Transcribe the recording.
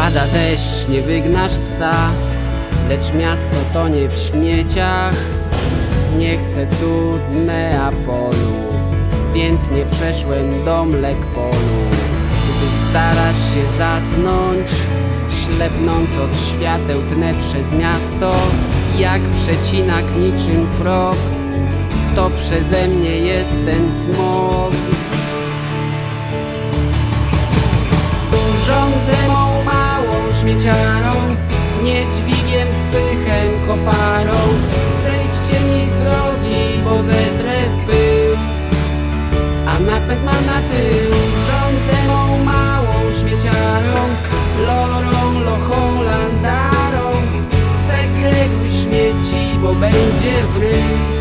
Pada deszcz, nie wygnasz psa Lecz miasto tonie w śmieciach. Nie chcę tu Neapolu Więc nie przeszłem do Mlekpolu. Gdy starasz się zasnąć Ślepnąc od świateł tnę przez miasto. Jak przecinak niczym frog To przeze mnie jest ten smog nie dźwigiem z pychem koparą. Zejdźcie mi z drogi, bo zetrę w pył. A napęd mam na tył. Rządzę mą małą śmieciarą Lorą, lochą, landarą. Segreguj śmieci, bo będzie wryj